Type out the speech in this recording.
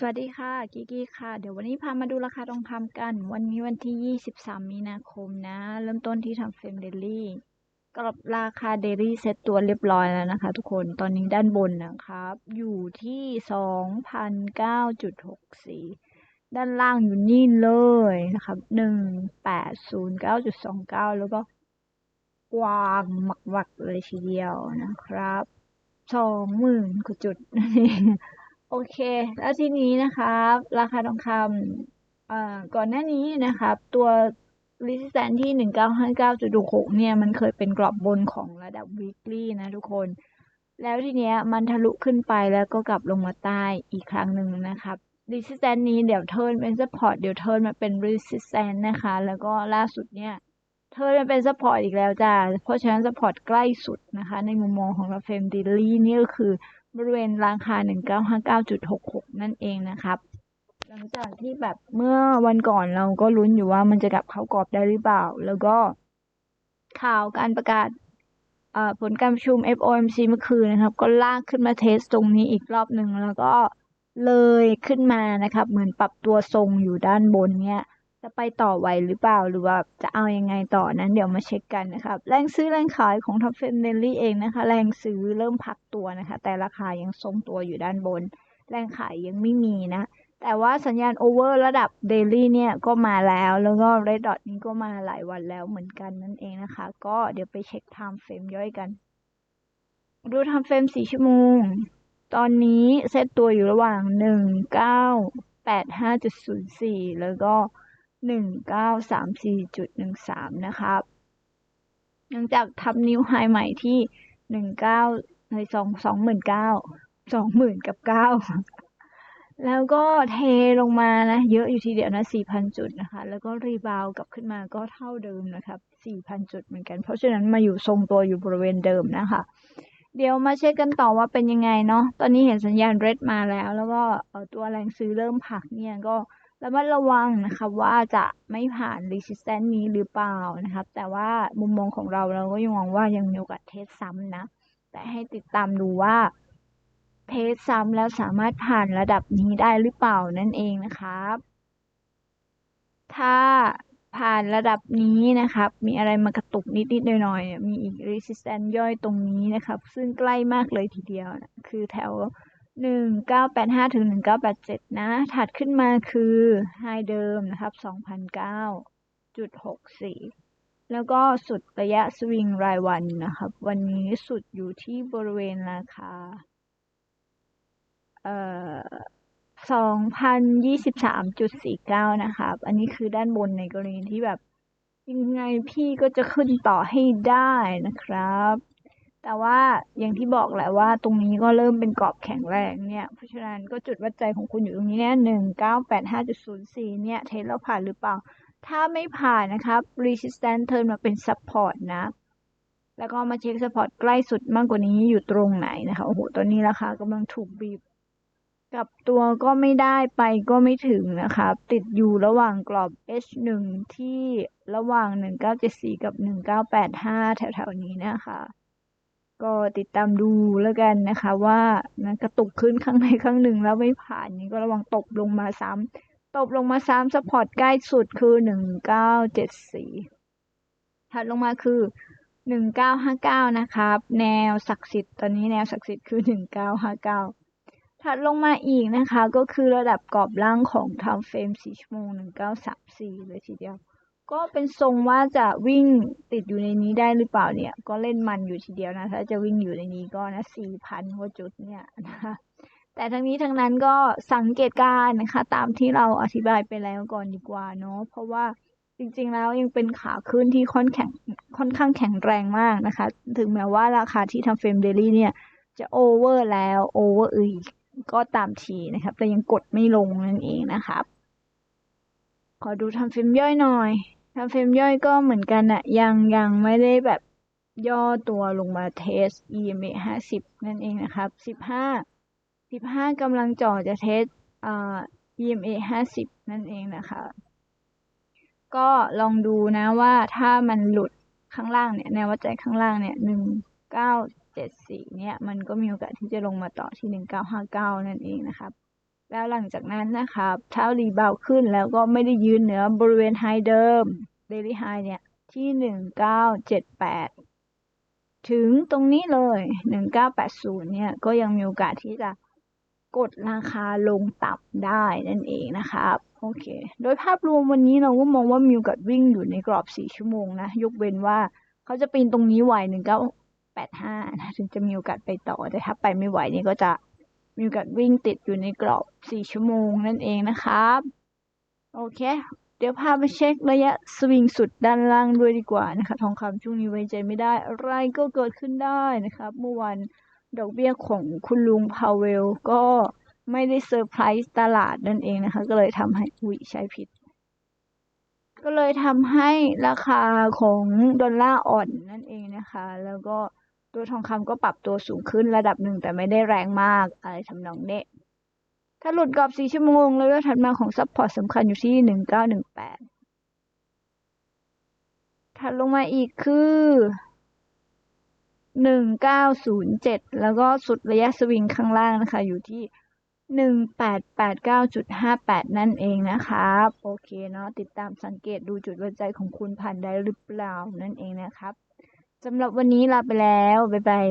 สวัสดีค่ะกิกกี้ค่ะ เดี๋ยววันนี้พามาดูราคาทองคำกัน วันนี้วันที่ 23 มีนาคมนะ เริ่มต้นที่ทำเฟรมเดลี่กรอบราคาเดลี่เซ็ตตัวเรียบร้อยแล้วนะคะ ทุกคนตอนนี้ด้านบนนะครับ อยู่ที่ 2,009.64 ด้านล่างอยู่นี่เลยนะครับ 1,809.29 แล้วก็กว้างหมักวักเลยทีเดียวนะครับ 20,000กว่าจุดนั่นเอง โอเค แล้วทีนี้นะครับ ราคาทองคำก่อนหน้านี้นะครับ ตัว resistance ที่ 1959.6 เนี่ย มันเคยเป็นกรอบบนของระดับ weekly นะทุกคน แล้วทีเนี้ยมันทะลุขึ้นไปแล้วก็กลับลงมาใต้อีกครั้งหนึ่งนะครับ resistance นี้เดี๋ยวเทิร์นเป็น support เดี๋ยวเทิร์นมาเป็น resistance นะคะ แล้วก็ล่าสุดเนี่ย เทิร์นมาเป็น support อีกแล้วจ้า เพราะฉะนั้น support ใกล้สุดนะคะ ในมุมมองของราเฟมดิลลี่นี่ก็คือ บริเวณราคา 1959.66 นั่นเองนะครับ หลังจากที่แบบเมื่อวันก่อนเราก็ลุ้นอยู่ว่ามันจะกลับเข้ากรอบได้หรือเปล่า แล้วก็ข่าวการประกาศผลการประชุม FOMC เมื่อคืนนะครับ ก็ลากขึ้นมาเทสตรงนี้อีกรอบหนึ่งแล้วก็เลยขึ้นมานะครับ เหมือนปรับตัวทรงอยู่ด้านบนเนี่ย จะไปต่อไหวหรือเปล่าหรือว่าจะเอายังไงต่อนั้นเดี๋ยวมาเช็คกันนะครับ แรงซื้อแรงขายของท็อปเฟนเดลี่เองนะคะ แรงซื้อเริ่มพักตัวนะคะ แต่ราคายังทรงตัวอยู่ด้านบน แรงขายยังไม่มีนะ แต่ว่าสัญญาณโอเวอร์ระดับเดลี่เนี่ยก็มาแล้วแล้วก็เรดดอทนี้ก็มาหลายวันแล้วเหมือนกันนั่นเองนะคะ ก็เดี๋ยวไปเช็คไทม์เฟรมย่อยกัน ดูไทม์เฟรมสี่ชั่วโมง ตอนนี้เซตตัวอยู่ระหว่างหนึ่งเก้าแปดห้าจุดศูนย์สี่แล้วก็ หนึ่งเก้าสามสี่จุดหนึ่งสามนะครับหลังจากทำนิวไฮใหม่ที่หนึ่งเก้าในสองสองหมื่นเก้าสองหมื่นกับเก้าแล้วก็เทลงมานะ เยอะอยู่ทีเดียวนะสี่พันจุดนะคะ แล้วก็รีบาวกลับขึ้นมาก็เท่าเดิมนะครับสี่พันจุดเหมือนกัน เพราะฉะนั้นมาอยู่ทรงตัวอยู่บริเวณเดิมนะคะ เดี๋ยวมาเช็คกันต่อว่าเป็นยังไงเนาะ ตอนนี้เห็นสัญญาณเรดมาแล้ว แล้วก็ตัวแรงซื้อเริ่มผักเนี่ยก็ ระมัดระวังนะคะว่าจะไม่ผ่าน resistance นี้หรือเปล่านะครับ แต่ว่ามุมมองของเราเราก็ยังมองว่ายังมีโอกาสเทสซ้ำนะ แต่ให้ติดตามดูว่าเทสซ้ำแล้วสามารถผ่านระดับนี้ได้หรือเปล่านั่นเองนะครับ ถ้าผ่านระดับนี้นะครับ มีอะไรมากระตุกนิด ๆ หน่อย ๆ มีอีก resistance ย่อยตรงนี้นะครับ ซึ่งใกล้มากเลยทีเดียวนะคือแถว หนึ่งเก้าแปดห้าถึงหนึ่งเก้าแปดเจ็ดนะ ถัดขึ้นมาคือไฮเดิมนะครับสองพันเก้าจุดหกสี่แล้วก็สุดระยะสวิงรายวันนะครับ วันนี้สุดอยู่ที่บริเวณราคา เอ่อสองพันยี่สิบสามจุดสี่เก้านะครับ อันนี้คือด้านบนในกรณีที่แบบ ยังไงพี่ก็จะขึ้นต่อให้ได้นะครับ แต่ว่าอย่างที่บอกแหละว่าตรงนี้ก็เริ่มเป็นกรอบแข็งแรงเนี่ย เพราะฉะนั้นก็จุดวัดใจของคุณอยู่ตรงนี้เนี่ยหนึ่งเก้าแปดห้าจุดศูนย์สี่เนี่ยเทสแล้วผ่านหรือเปล่า ถ้าไม่ผ่านนะครับ resistance turn มาเป็น support นะ แล้วก็มาเช็ค support ใกล้สุดมากกว่านี้อยู่ตรงไหนนะคะ โอ้โห ตอนนี้ราคากำลังถูกบีบกับตัวก็ไม่ได้ไปก็ไม่ถึงนะคะติดอยู่ระหว่างกรอบ H1 ที่ระหว่าง 1974 กับ 1985 แถวๆนี้นะคะ ก็ติดตามดูแล้วกันนะคะ ว่านะกระตุกขึ้นข้างในข้างหนึ่งแล้วไม่ผ่านนี่ก็ระวังตกลงมาซ้ำตกลงมาซ้ำสปอร์ตใกล้สุดคือหนึ่งเก้าเจ็ดสี่ถัดลงมาคือหนึ่งเก้าห้าเก้านะครับ แนวศักดิ์สิทธิ์ตอนนี้แนวศักดิ์สิทธิ์คือหนึ่งเก้าห้าเก้าถัดลงมาอีกนะคะ ก็คือระดับกรอบล่างของทำเฟรมสี่ชั่วโมงหนึ่งเก้าสามสี่เลยทีเดียว ก็เป็นทรงว่าจะวิ่งติดอยู่ในนี้ได้หรือเปล่าเนี่ย ก็เล่นมันอยู่ทีเดียวนะ ถ้าจะวิ่งอยู่ในนี้ก็นะสี่พันกว่าจุดเนี่ยนะคะแต่ทั้งนี้ทั้งนั้นก็สังเกตการนะคะ ตามที่เราอธิบายไปแล้วก่อนดีกว่าเนาะเพราะว่าจริงๆแล้วยังเป็นขาขึ้นที่ค่อนแข็งค่อนข้างแข็งแรงมากนะคะ ถึงแม้ว่าราคาที่ทำเฟรมเดลี่เนี่ย จะโอเวอร์แล้วโอเวอร์อีกก็ตามทีนะครับ แต่ยังกดไม่ลงนั่นเองนะครับ ขอดูทำเฟรมย่อยหน่อย ทำเฟรมย่อยก็เหมือนกันอะยังยังไม่ได้แบบย่อตัวลงมาเทส EMA ห้าสิบนั่นเองนะครับสิบห้าสิบห้ากำลังจ่อจะเทสอ่า EMA ห้าสิบนั่นเองนะคะ ก็ลองดูนะว่าถ้ามันหลุดข้างล่างเนี่ยแนววัดใจข้างล่างเนี่ยหนึ่งเก้าเจ็ดสี่เนี่ย มันก็มีโอกาสที่จะลงมาต่อที่หนึ่งเก้าห้าเก้านั่นเองนะครับ แล้วหลังจากนั้นนะครับเท้ารีบาวขึ้นแล้วก็ไม่ได้ยืนเหนือบริเวณไฮเดิม Daily High เนี่ยที่1978ถึงตรงนี้เลย1980เก้าแปดศูนย์เนี่ยก็ยังมีโอกาสที่จะกดราคาลงต่ำได้นั่นเองนะครับโอเค โดยภาพรวมวันนี้เราก็มองว่ามีโอกาสวิ่งอยู่ในกรอบ4ชั่วโมงนะ ยกเว้นว่าเขาจะปีนตรงนี้ไหว1985นะถึงจะมีโอกาสไปต่อแต่ถ้าไปไม่ไหวนี่ก็จะมีโอกาสวิ่งติดอยู่ในกรอบ4ชั่วโมงนั่นเองนะครับ โอเค เดี๋ยวพาไปเช็คระยะสวิงสุดด้านล่างด้วยดีกว่านะคะ ทองคำช่วงนี้ไว้ใจไม่ได้ อะไรก็เกิดขึ้นได้นะครับ เมื่อวันดอกเบี้ยของคุณลุงพาวเวลก็ไม่ได้เซอร์ไพรส์ตลาดนั่นเองนะคะ ก็เลยทำให้อุ้ยใช้ผิด ก็เลยทำให้ราคาของดอลลาร์อ่อนนั่นเองนะคะ แล้วก็ตัวทองคำก็ปรับตัวสูงขึ้นระดับหนึ่งแต่ไม่ได้แรงมากอะไรทำนองเนี้ ถ้าหลุดกรอบ 4 ชั่วโมงแล้วถัดมาของซัพพอร์ตสำคัญอยู่ที่ 1918 ถัดลงมาอีกคือ 1907 แล้วก็สุดระยะสวิงข้างล่างนะคะ อยู่ที่ 1889.58 นั่นเองนะครับ โอเคเนาะติดตามสังเกตดูจุดวัดใจของคุณผ่านได้หรือเปล่านั่นเองนะครับสำหรับวันนี้ลาไปแล้ว บ๊ายบาย